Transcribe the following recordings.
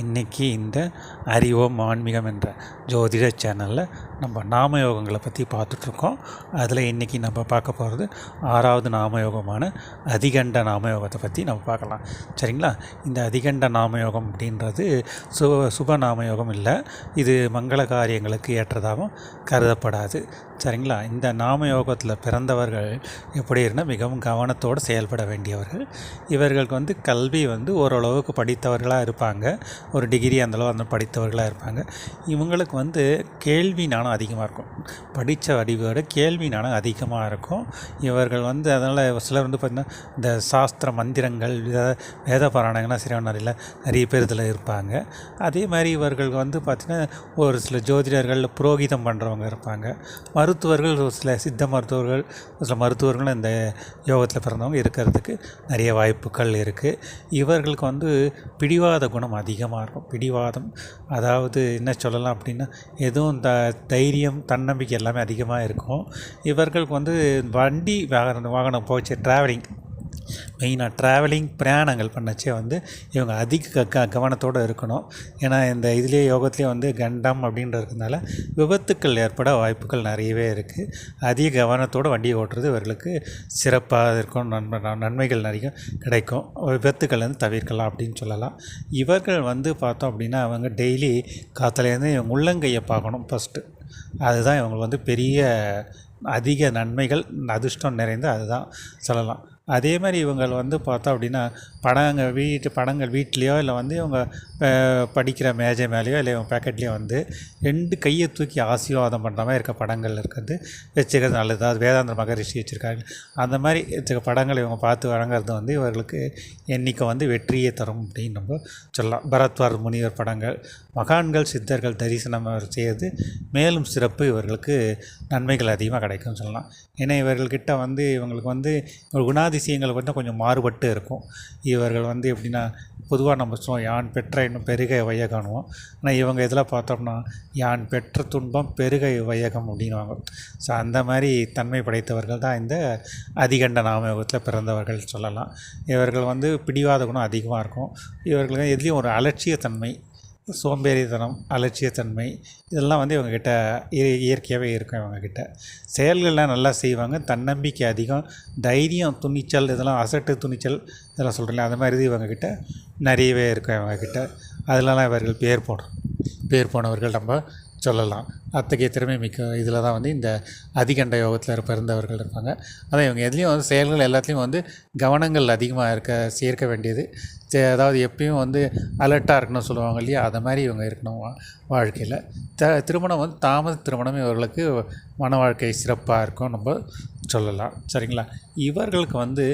இன்றைக்கி இந்த அறிவோம் ஆன்மீகம் என்ற ஜோதிட சேனலில் நம்ம நாமயோகங்களை பற்றி பார்த்துட்ருக்கோம். அதில் இன்றைக்கி நம்ம பார்க்க போகிறது ஆறாவது நாமயோகமான அதிகண்ட நாமயோகத்தை பற்றி நம்ம பார்க்கலாம். சரிங்களா? இந்த அதிகண்ட நாமயோகம் அப்படின்றது சு சுப நாமயோகம் இல்லை. இது மங்கள காரியங்களுக்கு ஏற்றதாகவும் கருதப்படாது. சரிங்களா? இந்த நாமயோகத்தில் பிறந்தவர்கள் எப்படி இருந்தால் மிகவும் கவனத்தோடு செயல்பட வேண்டியவர்கள். இவர்களுக்கு வந்து கல்வி வந்து ஓரளவுக்கு படித்தவர்களாக இருப்பாங்க. ஒரு டிகிரி அந்தளவு அந்த படித்தவர்களாக இருப்பாங்க. இவங்களுக்கு வந்து கேள்வி நாணம் அதிகமாக இருக்கும். படித்த வடிவோட கேள்வி நாணம் அதிகமாக இருக்கும். இவர்கள் வந்து அதனால் சிலர் வந்து பார்த்திங்கன்னா இந்த சாஸ்திர மந்திரங்கள் வேத வேத பாராயணங்கள்லாம் நிறைய நிறைய பேர் இதில் இருப்பாங்க. அதே மாதிரி இவர்கள் வந்து பார்த்திங்கன்னா ஒரு சில ஜோதிடர்கள் புரோகிதம் பண்ணுறவங்க இருப்பாங்க. மருத்துவர்கள் ஒரு சில சித்த மருத்துவர்கள் ஒரு சில மருத்துவர்களும் இந்த யோகத்தில் பிறந்தவங்க இருக்கிறதுக்கு நிறைய வாய்ப்புகள் இருக்குது இவர்களுக்கு வந்து பிடிவாத குணம் அதிகமாக இருக்கும் பிடிவாதம். அதாவது என்ன சொல்லலாம் அப்படின்னா எதுவும் த தைரியம் தன்னம்பிக்கை எல்லாமே அதிகமாக இருக்கும். இவர்களுக்கு வந்து வண்டி வாகனம் வாகனம் போச்சு ட்ராவலிங் மெயினாக ட்ராவலிங் பிரயாணங்கள் பண்ணச்சே வந்து இவங்க அதிக க கவனத்தோடு இருக்கணும். ஏன்னா இந்த இதுலேயே யோகத்துலேயே வந்து கண்டம் அப்படின்றதுனால விபத்துக்கள் ஏற்பட வாய்ப்புகள் நிறையவே இருக்குது அதிக கவனத்தோடு வண்டியை ஓட்டுறது இவர்களுக்கு சிறப்பாக இருக்கும். நன்மை நன்மைகள் நிறைய கிடைக்கும். விபத்துக்கள்லேருந்து தவிர்க்கலாம் அப்படின்னு சொல்லலாம். இவர்கள் வந்து பார்த்தோம் அப்படின்னா அவங்க டெய்லி காற்றுலேருந்து உள்ளங்கையை பார்க்கணும் ஃபஸ்ட்டு அதுதான் இவங்களுக்கு வந்து பெரிய அதிக நன்மைகள் அதிர்ஷ்டம் நிறைந்த அதுதான் சொல்லலாம். அதே மாதிரி இவங்கள் வந்து பார்த்தோம் அப்படின்னா படங்கள் வீட்டு படங்கள் வீட்லேயோ இல்லை வந்து இவங்க படிக்கிற மேஜை மேலேயோ இல்லை இவங்க பேக்கெட்லேயோ வந்து ரெண்டு கையை தூக்கி ஆசீர்வாதம் பண்ணுற மாதிரி இருக்க படங்கள் இருக்கிறது வச்சுக்கிறது நல்லது? அது வேதாந்த மகரிஷி வச்சுருக்காங்க அந்த மாதிரி வச்சுக்க படங்கள் இவங்க பார்த்து வழங்குறது வந்து இவர்களுக்கு என்றைக்கு வந்து வெற்றியை தரும் அப்படின்னு நம்ம சொல்லலாம். பரத்வார் முனிவர் படங்கள் மகான்கள் சித்தர்கள் தரிசனம் செய்யறது மேலும் சிறப்பு இவர்களுக்கு நன்மைகள் அதிகமாக கிடைக்கும்னு சொல்லலாம். ஏன்னா இவர்கள்கிட்ட வந்து இவங்களுக்கு வந்து குணாதிசயங்கள் வந்து கொஞ்சம் மாறுபட்டு இருக்கும். இவர்கள் வந்து எப்படின்னா பொதுவாக நம்ம சொல்லுவோம் யான் பெற்ற இன்னும் பெருக வையகணுவோம் ஆனால் இவங்க இதில் பார்த்தோம்னா யான் பெற்ற துன்பம் பெருக வையகம் அப்படின்வாங்க ஸோ அந்த மாதிரி தன்மை படைத்தவர்கள் தான் இந்த அதிகண்ட நாமயோகத்தில் பிறந்தவர்கள் சொல்லலாம். இவர்கள் வந்து பிடிவாத குணம் அதிகமாக இருக்கும். இவர்களுக்கு எதுலேயும் ஒரு அலட்சியத்தன்மை சோம்பேறித்தனம் அலட்சியத்தன்மை இதெல்லாம் வந்து இவங்கக்கிட்ட இயற்கையாகவே இருக்கும் இவங்கக்கிட்ட செயல்கள்லாம் நல்லா செய்வாங்க. தன்னம்பிக்கை அதிகம். தைரியம் துணிச்சல் இதெல்லாம் அசட்டு துணிச்சல் இதெல்லாம் சொல்கிறேன் அந்த மாதிரி இது இவங்கக்கிட்ட நிறையவே இருக்கும் இவங்கக்கிட்ட அதிலலாம் இவர்கள் பேர் போடுறோம் பேர் போனவர்கள் நம்ம சொல்லலாம். அத்தகைய திறமை மிக்க இதில் தான் வந்து இந்த அதிகண்ட யோகத்தில் பிறந்தவர்கள் இருப்பாங்க. அதான் இவங்க எதுலேயும் வந்து செயல்கள் எல்லாத்துலேயும் வந்து கவனங்கள் அதிகமாக இருக்க சேர்க்க வேண்டியது. அதாவது எப்பயும் வந்து அலர்ட்டாக இருக்கணும்னு சொல்லுவாங்க இல்லையா? அதை மாதிரி இவங்க இருக்கணும் வாழ்க்கையில். த திருமணம் வந்து தாமத திருமணம் இவர்களுக்கு மன வாழ்க்கை சிறப்பாக இருக்கும். நம்ம சொல்லலாம். சரிங்களா? இவர்களுக்கு வந்து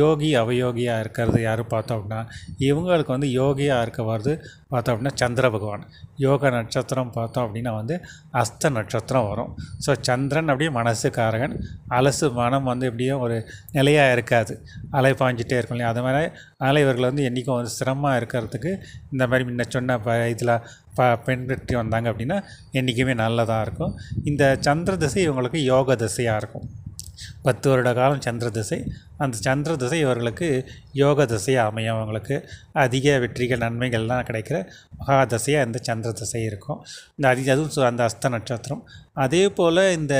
யோகி அவயோகியாக இருக்கிறது யார் பார்த்தோம் அப்படின்னா இவங்களுக்கு வந்து யோகியாக இருக்க வருது பார்த்தோம் அப்படின்னா சந்திர பகவான். யோக நட்சத்திரம் பார்த்தோம் அப்படின்னா வந்து அஸ்த நட்சத்திரம் வரும். ஸோ சந்திரன் அப்படியே மனசுக்காரகன். அலசு மனம் வந்து எப்படியும் ஒரு நிலையாக இருக்காது. அலை பாஞ்சிட்டே இருக்கும் இல்லையா? அது மாதிரி அதனால் இவர்கள் வந்து என்றைக்கும் வந்து சிரமமாக இருக்கிறதுக்கு இந்த மாதிரி முன்ன சொன்ன ப இதில் ப பின்பற்றி வந்தாங்க அப்படின்னா என்றைக்குமே நல்லதாக இருக்கும். இந்த சந்திர திசை இவங்களுக்கு யோக திசையாக இருக்கும். பத்து வருட காலம் சந்திர திசை. அந்த சந்திர திசை இவர்களுக்கு யோக திசையாக அமையும். அவங்களுக்கு அதிக வெற்றிகள் நன்மைகள்லாம் கிடைக்கிற மகா திசையாக இந்த சந்திர திசை இருக்கும். இந்த அதிக அதுவும் அந்த அஸ்த நட்சத்திரம். அதே போல் இந்த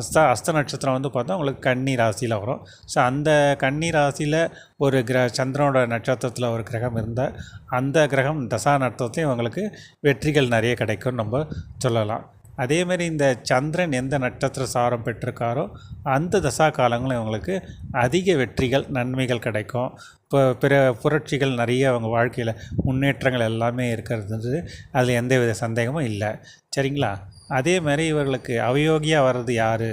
அஸ்த அஸ்த நட்சத்திரம் வந்து பார்த்தா உங்களுக்கு கன்னி ராசியில் வரும். ஸோ அந்த கன்னி ராசியில் ஒரு கிர சந்திரனோட நட்சத்திரத்தில் ஒரு கிரகம் இருந்தால் அந்த கிரகம் தசா நட்சத்திரத்தையும் இவங்களுக்கு வெற்றிகள் நிறைய கிடைக்கும்னு நம்ம சொல்லலாம். அதே மாதிரி இந்த சந்திரன் எந்த நட்சத்திர சாரம் பெற்றிருக்காரோ அந்த தசா காலங்களும் இவங்களுக்கு அதிக வெற்றிகள் நன்மைகள் கிடைக்கும். இப்போ பிற புரட்சிகள் நிறைய அவங்க வாழ்க்கையில் முன்னேற்றங்கள் எல்லாமே இருக்கிறது அதில் எந்த வித சந்தேகமும் இல்லை. சரிங்களா? அதே மாதிரி இவர்களுக்கு அவயோகியாக வர்றது யார்?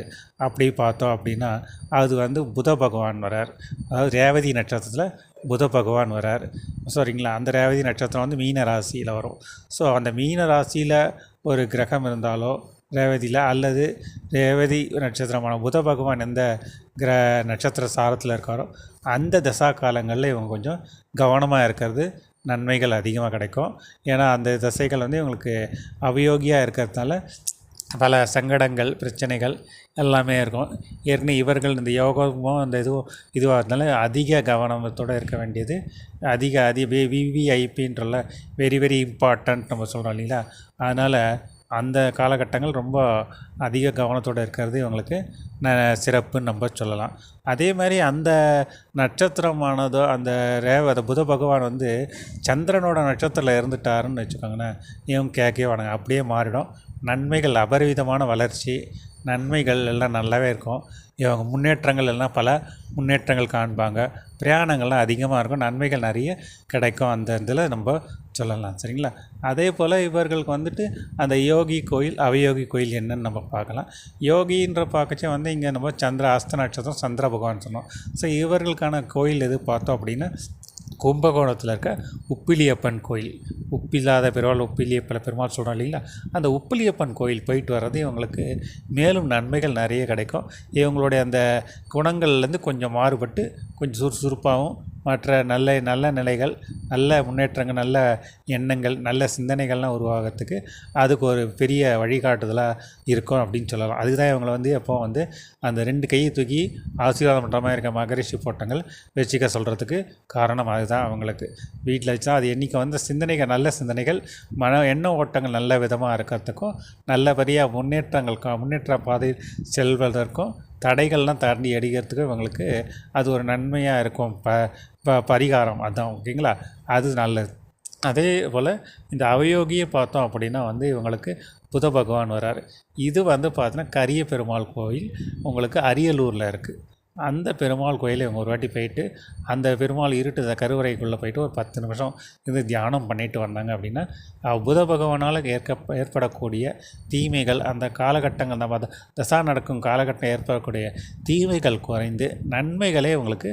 அப்படி பார்த்தோம் அப்படின்னா அது வந்து புத பகவான் வரார் அதாவது ரேவதி நட்சத்திரத்தில் புத பகவான் வரார். சரிங்களா அந்த ரேவதி நட்சத்திரம் வந்து மீன ராசியில் வரும். ஸோ அந்த மீன ராசியில் ஒரு கிரகம் இருந்தாலோ ரேவதியில் அல்லது ரேவதி நட்சத்திரமான புத பகவான் எந்த கிர நட்சத்திர சாரத்தில் இருக்காரோ அந்த தசா காலங்களில் இவங்க கொஞ்சம் கவனமாக இருக்கிறது நன்மைகள் அதிகமாக கிடைக்கும். ஏன்னா அந்த தசைகள் வந்து இவங்களுக்கு அவயோகியாக இருக்கிறதுனால பல சங்கடங்கள் பிரச்சனைகள் எல்லாமே இருக்கும். ஏற்கனவே இவர்கள் இந்த யோகமும் அந்த இதுவும் இதுவாக இருந்தாலும் அதிக கவனத்தோடு இருக்க வேண்டியது. அதிக அதி விவிஐபின்றல வெரி வெரி இம்பார்ட்டன்ட் நம்ம சொல்கிறோம் இல்லைங்களா? அதனால் அந்த காலகட்டங்கள் ரொம்ப அதிக கவனத்தோடு இருக்கிறது இவங்களுக்கு ந சிறப்புன்னு நம்ம சொல்லலாம். அதே மாதிரி அந்த நட்சத்திரமானதோ அந்த ரேவ அந்த புத பகவான் வந்து சந்திரனோட நட்சத்திரத்தில் இருந்துட்டாருன்னு வச்சுக்கோங்களேன். இவங்க கேட்கவே வேணாங்க அப்படியே மாறிடும். நன்மைகள் அபரிவிதமான வளர்ச்சி நன்மைகள் எல்லாம் நல்லாவே இருக்கும். இவங்க முன்னேற்றங்கள் எல்லாம் பல முன்னேற்றங்கள் காண்பாங்க. பிரயாணங்கள்லாம் அதிகமாக இருக்கும். நன்மைகள் நிறைய கிடைக்கும். அந்த இதில் நம்ம சொல்லலாம். சரிங்களா? அதே போல் இவர்களுக்கு வந்துட்டு அந்த யோகி கோயில் அவயோகி கோயில் என்னன்னு நம்ம பார்க்கலாம். யோகின்ற பார்க்கச்சே வந்து இங்கே நம்ம சந்திர அஸ்த நட்சத்திரம் சந்திர பகவான் சொன்னோம். ஸோ இவர்களுக்கான கோயில் எது பார்த்தோம் அப்படின்னா கும்பகோணத்தில் இருக்க உப்பிலியப்பன் கோயில். உப்பில்லாத பெருமாள் உப்பிலியப்பல பெருமாள் சொல்கிறோம் இல்லைங்களா? அந்த உப்பிலியப்பன் கோயில் போயிட்டு வர்றது இவங்களுக்கு மேலும் நன்மைகள் நிறைய கிடைக்கும். இவங்களுடைய அந்த குணங்கள்லேருந்து கொஞ்சம் மாறுபட்டு கொஞ்சம் சுறுசுறுப்பாகவும் மற்ற நல்ல நல்ல நிலைகள் நல்ல முன்னேற்றங்கள் நல்ல எண்ணங்கள் நல்ல சிந்தனைகள்லாம் உருவாகிறதுக்கு அதுக்கு ஒரு பெரிய வழிகாட்டுதலாக இருக்கும் அப்படின்னு சொல்லலாம். அதுக்கு தான் இவங்களை வந்து எப்போ வந்து அந்த ரெண்டு கையை தூக்கி ஆசீர்வாதம் பண்ணுற மாதிரி இருக்க மகரிஷி போட்டங்கள் வச்சுக்க சொல்கிறதுக்கு காரணம் அதுதான் அவங்களுக்கு. வீட்டில் வச்சா அது என்றைக்கு வந்து சிந்தனைகள் நல்ல சிந்தனைகள் மன எண்ண ஓட்டங்கள் நல்ல விதமாக இருக்கிறதுக்கும் நல்லபடியாக முன்னேற்றங்கள் முன்னேற்ற பாதையில் செல்வதற்கும் தடைகள்லாம் தாண்டி அடிக்கிறதுக்கு இவங்களுக்கு அது ஒரு நன்மையாக இருக்கும். ப ப பரிகாரம். அதுதான் ஓகேங்களா? அது நல்லது. அதே போல் இந்த அவயோகியை பார்த்தோம் அப்படின்னா வந்து இவங்களுக்கு புத பகவான் வராரு. இது வந்து பார்த்தீங்கன்னா கரிய பெருமாள் கோயில் உங்களுக்கு அரியலூரில் இருக்குது அந்த பெருமாள் கோயிலை இவங்க ஒரு வாட்டி போயிட்டு அந்த பெருமாள் இருட்டு கருவறைக்குள்ளே போயிட்டு ஒரு பத்து நிமிஷம் இது தியானம் பண்ணிட்டு வந்தாங்க அப்படின்னா புத பகவானால் ஏற்க ஏற்படக்கூடிய தீமைகள் அந்த காலகட்டங்கள் நம்ம தசா நடக்கும் காலகட்டம் ஏற்படக்கூடிய தீமைகள் குறைந்து நன்மைகளே உங்களுக்கு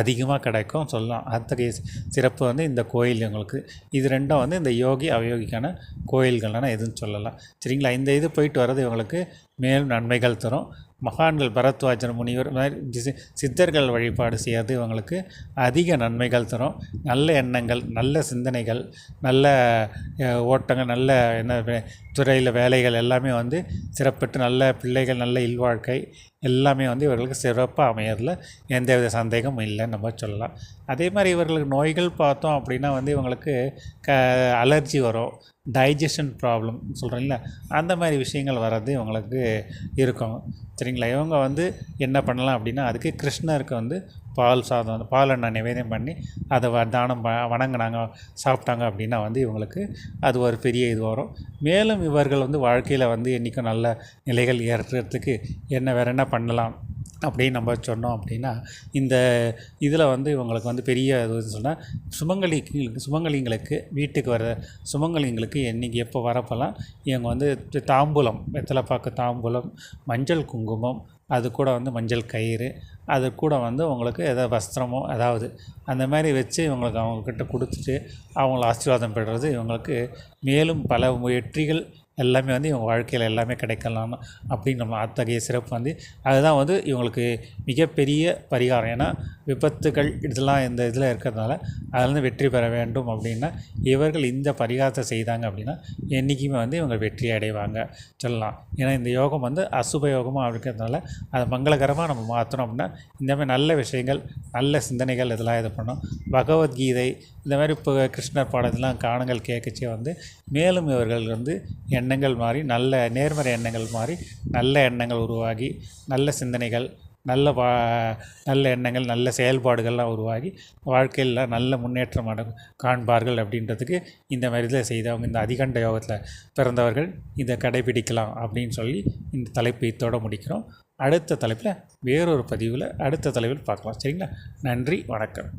அதிகமாக கிடைக்கும் சொல்லலாம். அத்தகைய சிறப்பு வந்து இந்த கோயில் உங்களுக்கு இது ரெண்டும் வந்து இந்த யோகி அவயோகிக்கான கோயில்கள்னா எதுன்னு சொல்லலாம். சரிங்களா? இந்த இது போயிட்டு வர்றது இவங்களுக்கு மேலும் நன்மைகள் தரும். மகான்கள் பரத்வாஜர் முனிவர் மாதிரி சித்தர்கள் வழிபாடு செய்யறது இவங்களுக்கு அதிக நன்மைகள் தரும். நல்ல எண்ணங்கள் நல்ல சிந்தனைகள் நல்ல ஓட்டங்கள் நல்ல என்ன துறையில் வேலைகள் எல்லாமே வந்து சிறப்பட்டு நல்ல பிள்ளைகள் நல்ல இல்வாழ்க்கை எல்லாமே வந்து இவர்களுக்கு சிறப்பாக அமையறதுல எந்தவித சந்தேகமும் இல்லைன்னு நம்ம சொல்லலாம். அதே மாதிரி இவர்களுக்கு நோய்கள் பார்த்தோம் அப்படின்னா வந்து இவங்களுக்கு க அலர்ஜி வரும் டைஜஷன் ப்ராப்ளம் சொல்கிறீங்களா அந்த மாதிரி விஷயங்கள் வர்றது இவங்களுக்கு இருக்கும். சரிங்களா? இவங்க வந்து என்ன பண்ணலாம் அப்படின்னா அதுக்கு கிருஷ்ணருக்கு வந்து பால் சாதம் வந்து பால் நிவேதம் பண்ணி அதை வ தானம் வணங்கினாங்க சாப்பிட்டாங்க அப்படின்னா வந்து இவங்களுக்கு அது ஒரு பெரிய இது வரும். மேலும் இவர்கள் வந்து வாழ்க்கையில் வந்து என்றைக்கும் நல்ல நிலைகள் ஏற்றுறதுக்கு என்ன வேறு என்ன பண்ணலாம் அப்படின்னு நம்ம சொன்னோம் அப்படின்னா இந்த இதில் வந்து இவங்களுக்கு வந்து பெரிய இது சொன்னால் சுமங்கலிங்களுக்கு சுமங்கலிங்களுக்கு வீட்டுக்கு வர சுமங்கலிங்களுக்கு என்றைக்கு எப்போ வரப்போலாம் இவங்க வந்து தாம்பூலம் வெத்தலைப்பாக்கு தாம்பூலம் மஞ்சள் குங்குமம் அது கூட வந்து மஞ்சள் கயிறு அது கூட வந்து உங்களுக்கு எதாவது வஸ்திரமோ அதாவது அந்த மாதிரி வச்சு இவங்களுக்கு அவங்கக்கிட்ட கொடுத்துட்டு அவங்கள ஆசீர்வாதம் பெறுறது இவங்களுக்கு மேலும் பல வெற்றிகள் எல்லாமே வந்து இவங்க வாழ்க்கையில் எல்லாமே கிடைக்கலாம் அப்படின்னு நம்ம அத்தகைய சிறப்பு வந்து அதுதான் வந்து இவங்களுக்கு மிகப்பெரிய பரிகாரம். ஏன்னா விபத்துகள் இதெல்லாம் இந்த இதில் இருக்கிறதுனால அதில் வெற்றி பெற வேண்டும் அப்படின்னா இவர்கள் இந்த பரிகாரத்தை செய்தாங்க அப்படின்னா என்றைக்குமே வந்து இவங்க வெற்றி அடைவாங்க. சொல்லலாம். ஏன்னா இந்த யோகம் வந்து அசுப யோகமாக இருக்கிறதுனால அதை மங்களகரமாக நம்ம மாற்றணும் அப்படின்னா இந்த மாதிரி நல்ல விஷயங்கள் நல்ல சிந்தனைகள் இதெல்லாம் இது பண்ணோம் பகவத்கீதை இந்த மாதிரி இப்போ கிருஷ்ணர் பாடத்தெல்லாம் காணங்கள் கேட்கச்சே வந்து மேலும் இவர்கள் வந்து எண்ணங்கள் மாறி நல்ல நேர்மறை எண்ணங்கள் மாறி நல்ல எண்ணங்கள் உருவாகி நல்ல சிந்தனைகள் நல்ல வா நல்ல எண்ணங்கள் நல்ல செயல்பாடுகள்லாம் உருவாகி வாழ்க்கையில் நல்ல முன்னேற்றம் அட காண்பார்கள் அப்படின்றதுக்கு இந்த மாதிரி இதில் செய்தவங்க இந்த அதிகண்ட யோகத்தில் பிறந்தவர்கள் இதை கடைபிடிக்கலாம் அப்படின்னு சொல்லி இந்த தலைப்பு இத்தோடு முடிக்கிறோம். அடுத்த தலைப்பில் வேறொரு பதிவில் அடுத்த தலைவில் பார்க்கலாம். சரிங்களா? நன்றி வணக்கம்.